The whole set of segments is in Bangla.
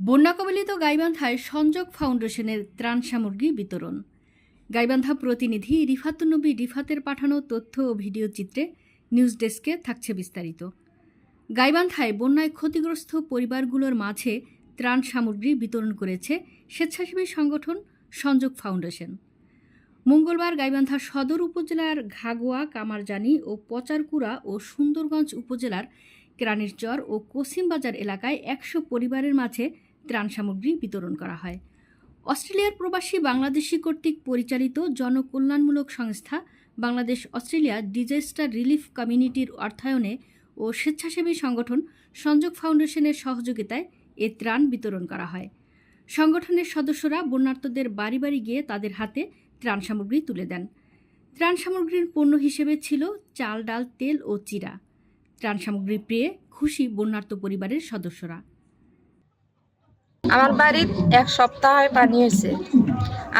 বন্যা কবলিত গাইবান্ধায় সংযোগ ফাউন্ডেশনের ত্রাণ সামগ্রী বিতরণ। গাইবান্ধা প্রতিনিধি রিফাতুন্নবী রিফাতের পাঠানো তথ্য ও ভিডিও চিত্রে নিউজ ডেস্কে থাকছে বিস্তারিত। গাইবান্ধায় বন্যায় ক্ষতিগ্রস্ত পরিবারগুলোর মাঝে ত্রাণ সামগ্রী বিতরণ করেছে স্বেচ্ছাসেবী সংগঠন সংযোগ ফাউন্ডেশন। মঙ্গলবার গাইবান্ধা সদর উপজেলার ঘাগোয়া, কামারজানি ও পচারকুড়া ও সুন্দরগঞ্জ উপজেলার কেরানীরচর ও কসিমবাজার এলাকায় একশো পরিবারের মাঝে ত্রাণ সামগ্রী বিতরণ করা হয়। অস্ট্রেলিয়ার প্রবাসী বাংলাদেশি কর্তৃক পরিচালিত জনকল্যাণমূলক সংস্থা বাংলাদেশ অস্ট্রেলিয়া ডিজাস্টার রিলিফ কমিউনিটির অর্থায়নে ও স্বেচ্ছাসেবী সংগঠন সংযোগ ফাউন্ডেশনের সহযোগিতায় এ ত্রাণ বিতরণ করা হয়। সংগঠনের সদস্যরা বন্যার্তদের বাড়ি বাড়ি গিয়ে তাদের হাতে ত্রাণ সামগ্রী তুলে দেন। ত্রাণ সামগ্রীর পণ্য হিসেবে ছিল চাল, ডাল, তেল ও চিরা। ত্রাণ সামগ্রী পেয়ে খুশি বন্যার্ত পরিবারের সদস্যরা। আমার বাড়ির এক সপ্তাহ হয় পানি হয়েছে।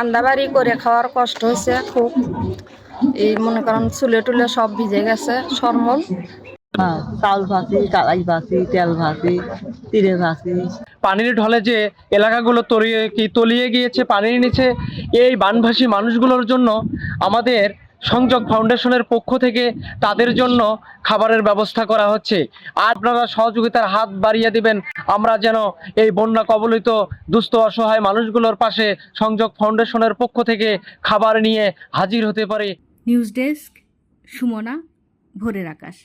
আন্দাবাড়ি করে খাওয়ার কষ্ট হয়েছে খুব। এই মনে করেন চুলে টুলে সব ভিজে গেছে সরমল। হ্যাঁ চাল ভাসি কালাই ভাসি তেল ভাসি তিরে ভাসি পানির ঢলে যে এলাকাগুলো তলিয়ে কি তলিয়ে গিয়েছে পানির নিচে এই বানভাসী মানুষগুলোর জন্য আমাদের সংযোগ ফাউন্ডেশনের পক্ষ থেকে তাদের জন্য খাবারের ব্যবস্থা করা হচ্ছে। আর আপনারা সহযোগিতার হাত বাড়িয়ে দিবেন। আমরা যেন এই বন্যা কবলিত, দুস্থ, অসহায় মানুষগুলোর পাশে সংযোগ ফাউন্ডেশনের পক্ষ থেকে খাবার নিয়ে হাজির হতে পারি। নিউজ ডেস্ক, সুমনা, ভোরের আকাশ।